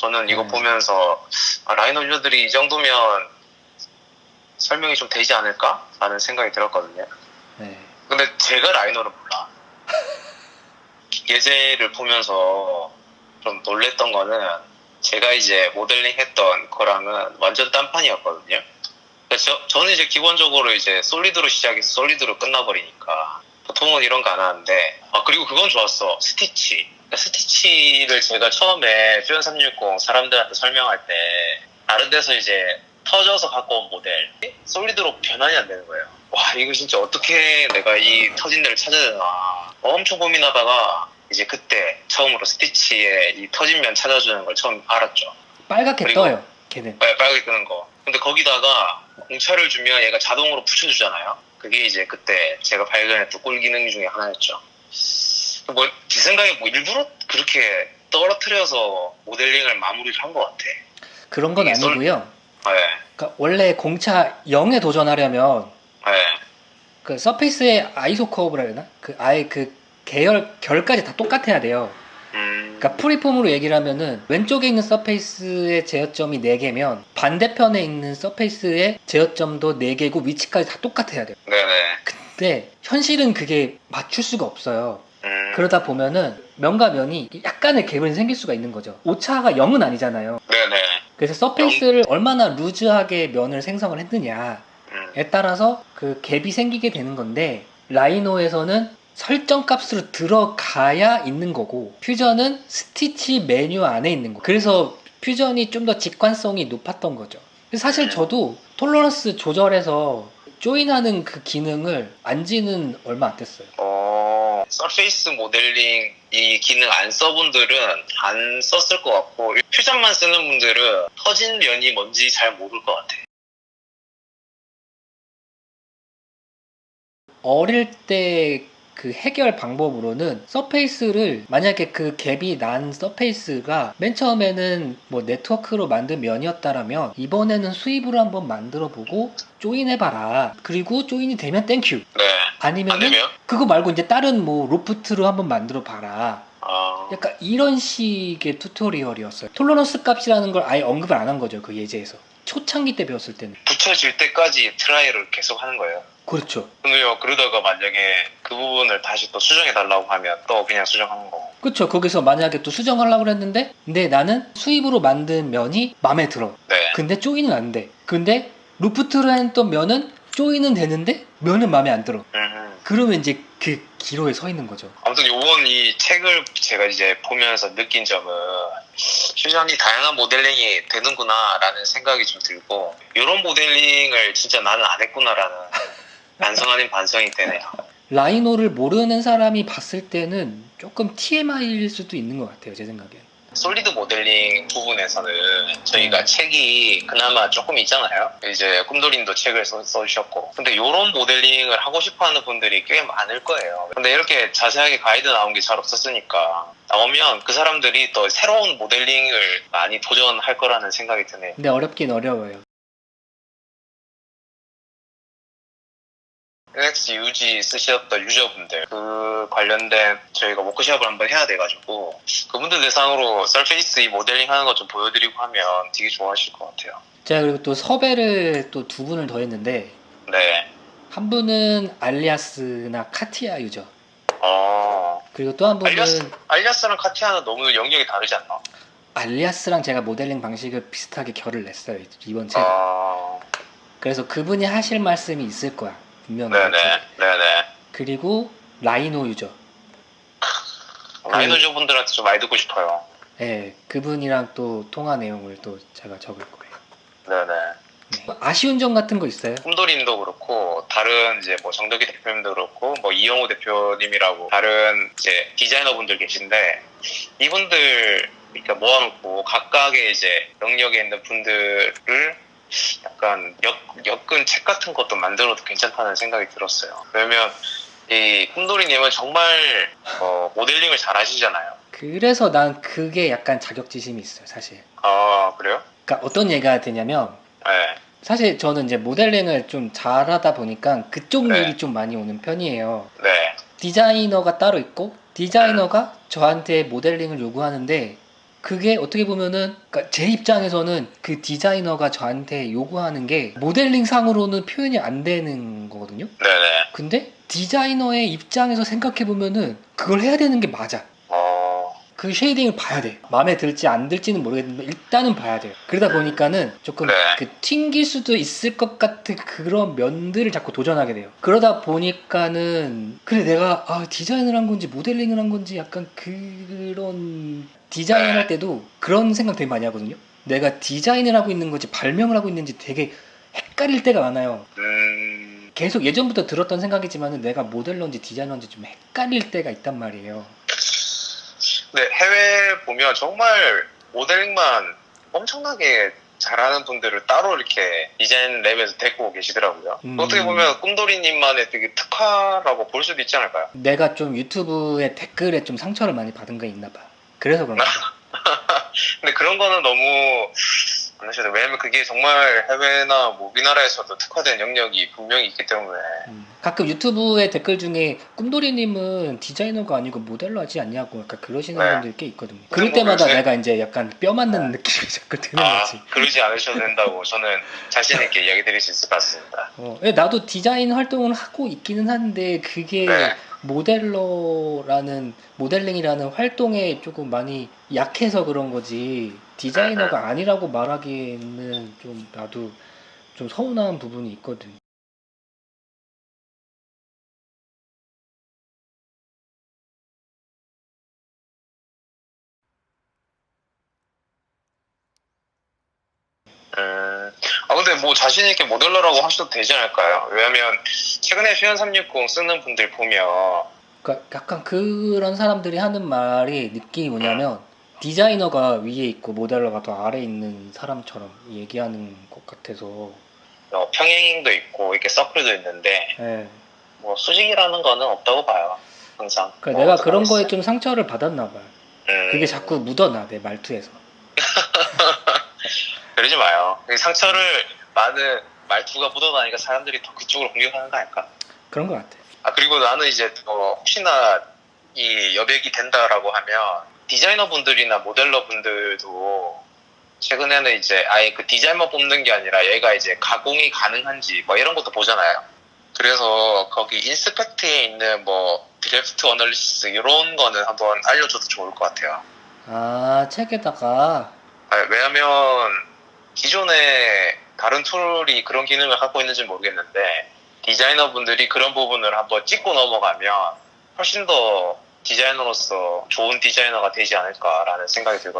저는 이거 음. 보면서 아, 라이너 유저들이 이 정도면 설명이 좀 되지 않을까? 라는 생각이 들었거든요. 네. 근데 제가 라이너를 몰라. 예제를 보면서 좀 놀랬던 거는 제가 이제 모델링 했던 거랑은 완전 딴판이었거든요. 저, 저는 이제 기본적으로 이제 솔리드로 시작해서 솔리드로 끝나버리니까 보통은 이런 거 안 하는데 아 그리고 그건 좋았어 스티치 스티치를 제가 처음에 퓨전 360 사람들한테 설명할 때 다른 데서 이제 터져서 갖고 온 모델 솔리드로 변환이 안 되는 거예요 와 이거 진짜 어떻게 내가 이 터진 데를 찾아야 되나 엄청 고민하다가 이제 그때 처음으로 스티치의 이 터진 면 찾아주는 걸 처음 알았죠 빨갛게 그리고- 떠요. 걔는. 빨- 빨갛게 뜨는 거. 근데 거기다가 공차를 주면 얘가 자동으로 붙여주잖아요. 그게 이제 그때 제가 발견했던 꿀 기능 중에 하나였죠. 뭐, 제 생각에 뭐 일부러 그렇게 떨어뜨려서 모델링을 마무리를 한 것 같아. 그런 건 썰- 아니고요. 네. 그러니까 원래 공차 0에 도전하려면 네. 그 서페이스의 아이소 커브라 해야 되나? 그 아예 그 계열 결까지 다 똑같아야 돼요. 음. 그러니까 프리폼으로 얘기를 하면은 왼쪽에 있는 서페이스의 제어점이 4개면 반대편에 있는 서페이스의 제어점도 4개고 위치까지 다 똑같아야 돼요. 네네. 근데 현실은 그게 맞출 수가 없어요. 음. 그러다 보면은 면과 면이 약간의 갭은 생길 수가 있는 거죠. 오차가 0은 아니잖아요. 네네. 그래서 서페이스를 얼마나 루즈하게 면을 생성을 했느냐에 음. 따라서 그 갭이 생기게 되는 건데 라이노에서는 설정 값으로 들어가야 있는 거고 퓨전은 스티치 메뉴 안에 있는 거. 그래서 퓨전이 좀 더 직관성이 높았던 거죠. 사실 저도 톨러런스 조절해서 조인하는 그 기능을 안 지는 얼마 안 됐어요. 어, 서페이스 모델링 이 기능 안 써분들은 안 썼을 것 같고 퓨전만 쓰는 분들은 터진 면이 뭔지 잘 모를 것 같아. 어릴 때 그 해결 방법으로는 서페이스를 만약에 그 갭이 난 서페이스가 맨 처음에는 뭐 네트워크로 만든 면이었다라면 이번에는 수입으로 한번 만들어 보고 조인해봐라. 그리고 조인이 되면 땡큐. 네. 안 아니면은 되면? 그거 말고 이제 다른 뭐 로프트로 한번 만들어 봐라. 아, 약간 이런 식의 튜토리얼이었어요. 톨러런스 값이라는 걸 아예 언급을 안 한 거죠. 그 예제에서. 초창기 때 배웠을 때는. 붙여질 때까지 트라이를 계속 하는 거예요. 그렇죠. 근데요, 그러다가 만약에 그 부분을 다시 또 수정해 달라고 하면 또 그냥 수정하는 거고. 그렇죠. 거기서 만약에 또 수정하려고 했는데, 근데 나는 수입으로 만든 면이 마음에 들어. 네. 근데 조이는 안 돼. 근데 루프트로 했던 면은 조이는 되는데 면은 마음에 안 들어. 음. 그러면 이제 그 기로에 서 있는 거죠. 아무튼 요번 이 책을 제가 이제 보면서 느낀 점은 퓨전이 다양한 모델링이 되는구나라는 생각이 좀 들고 이런 모델링을 진짜 나는 안 했구나라는 반성 아닌 반성이 되네요. 라이노를 모르는 사람이 봤을 때는 조금 TMI일 수도 있는 것 같아요. 제 생각엔. 솔리드 모델링 부분에서는 저희가 음. 책이 그나마 조금 있잖아요. 이제 꿈돌인도 책을 써, 써주셨고. 근데 이런 모델링을 하고 싶어 하는 분들이 꽤 많을 거예요. 근데 이렇게 자세하게 가이드 나온 게 잘 없었으니까 나오면 그 사람들이 또 새로운 모델링을 많이 도전할 거라는 생각이 드네요. 근데 어렵긴 어려워요. NX UG 쓰셨던 유저분들 그 관련된 저희가 워크숍을 한번 해야 돼가지고 그분들 대상으로 서페이스 이 모델링 하는 거 좀 보여드리고 하면 되게 좋아하실 것 같아요. 제가 그리고 또 섭외를 또 두 분을 더 했는데, 네. 한 분은 알리아스나 카티아 유저. 어. 그리고 또 한 분은 알리아스, 알리아스랑 카티아는 너무 영역이 다르지 않나? 알리아스랑 제가 모델링 방식을 비슷하게 결을 냈어요. 이번 책에. 어. 그래서 그분이 하실 말씀이 있을 거야. 분명히. 네네. 네네. 그리고 라이노 유저. 라이노즈 분들한테 좀 많이 듣고 싶어요. 예, 그분이랑 또 통화 내용을 또 제가 적을 거예요. 네네. 네. 아쉬운 점 같은 거 있어요? 꿈돌이님도 그렇고 다른 이제 뭐 정덕기 대표님도 그렇고 뭐 이영호 대표님이라고 다른 이제 디자이너 분들 계신데 이분들 그러니까 모아놓고 각각의 이제 영역에 있는 분들을 약간 엮, 엮은 책 같은 것도 만들어도 괜찮다는 생각이 들었어요. 왜냐면 이 꿈돌이님은 정말 어, 모델링을 잘 하시잖아요. 그래서 난 그게 약간 자격지심이 있어요, 사실. 아 그래요? 그러니까 어떤 얘기가 되냐면 네. 사실 저는 이제 모델링을 좀 잘하다 보니까 그쪽 네. 일이 좀 많이 오는 편이에요. 네. 디자이너가 따로 있고 디자이너가 저한테 모델링을 요구하는데 그게 어떻게 보면은 그러니까 제 입장에서는 그 디자이너가 저한테 요구하는 게 모델링 상으로는 표현이 안 되는 거거든요. 네네. 근데 디자이너의 입장에서 생각해 보면은 그걸 해야 되는 게 맞아. 어, 그 쉐이딩을 봐야 돼. 마음에 들지 안 들지는 모르겠는데 일단은 봐야 돼요. 그러다 보니까는 조금 네. 그 튕길 수도 있을 것 같은 그런 면들을 자꾸 도전하게 돼요. 그러다 보니까는 그래 내가 아, 디자인을 한 건지 모델링을 한 건지 약간 그런 디자인을 할 때도 그런 생각 되게 많이 하거든요. 내가 디자인을 하고 있는 건지 발명을 하고 있는지 되게 헷갈릴 때가 많아요. 음, 계속 예전부터 들었던 생각이지만은 내가 모델러인지 디자이너인지 좀 헷갈릴 때가 있단 말이에요. 근데 해외 보면 정말 모델링만 엄청나게 잘하는 분들을 따로 이렇게 디자인 랩에서 데리고 계시더라고요. 음. 어떻게 보면 꿈돌이님만의 되게 특화라고 볼 수도 있지 않을까요? 내가 좀 유튜브에 댓글에 좀 상처를 많이 받은 게 있나 봐. 그래서 그런 거야. 근데 그런 거는 너무 안 하셔도 왜냐면 그게 정말 해외나 뭐 우리나라에서도 특화된 영역이 분명히 있기 때문에 음. 가끔 유튜브에 댓글 중에 꿈돌이님은 디자이너가 아니고 모델로 하지 않냐고 약간 그러시는 네. 분들 꽤 있거든요. 그럴 뭐 때마다 요새- 내가 이제 약간 뼈 맞는 느낌이 자꾸 드는 아 거지. 그러지 않으셔도 된다고 저는 자신 있게 이야기 드릴 수 있을 것 같습니다. 어, 예, 나도 디자인 활동을 하고 있기는 한데 그게 네. 모델러라는 모델링이라는 활동에 조금 많이 약해서 그런 거지 디자이너가 아니라고 말하기에는 좀 나도 좀 서운한 부분이 있거든. 음, 아 근데 뭐 자신 있게 모델러라고 하셔도 되지 않을까요? 왜냐면 최근에 퓨전 360 쓰는 분들 보면 그러니까 약간 그런 사람들이 하는 말이 느낌이 뭐냐면 디자이너가 위에 있고 모델러가 더 아래에 있는 사람처럼 얘기하는 것 같아서 어, 평행도 있고 이렇게 서클도 있는데 예. 뭐 수직이라는 거는 없다고 봐요. 항상. 그러니까 뭐 내가 그런 거에? 좀 상처를 받았나 봐요. 음, 그게 자꾸 묻어나 내 말투에서. 그러지 마요. 그 상처를 많은 말투가 묻어나니까 사람들이 더 그쪽으로 공격하는 거 아닐까? 그런 것 같아. 아 그리고 나는 이제 또 혹시나 이 여백이 된다라고 하면 디자이너 분들이나 모델러 분들도 최근에는 이제 아예 그 디자인만 뽑는 게 아니라 얘가 이제 가공이 가능한지 뭐 이런 것도 보잖아요. 그래서 거기 인스펙트에 있는 뭐 드래프트 어널리시스 이런 거는 한번 알려줘도 좋을 것 같아요. 아 책에다가 아, 왜냐면 기존에 다른 툴이 그런 기능을 갖고 있는지 모르겠는데 디자이너 분들이 그런 부분을 한번 찍고 넘어가면 훨씬 더 디자이너로서 좋은 디자이너가 되지 않을까라는 생각이 들거든요.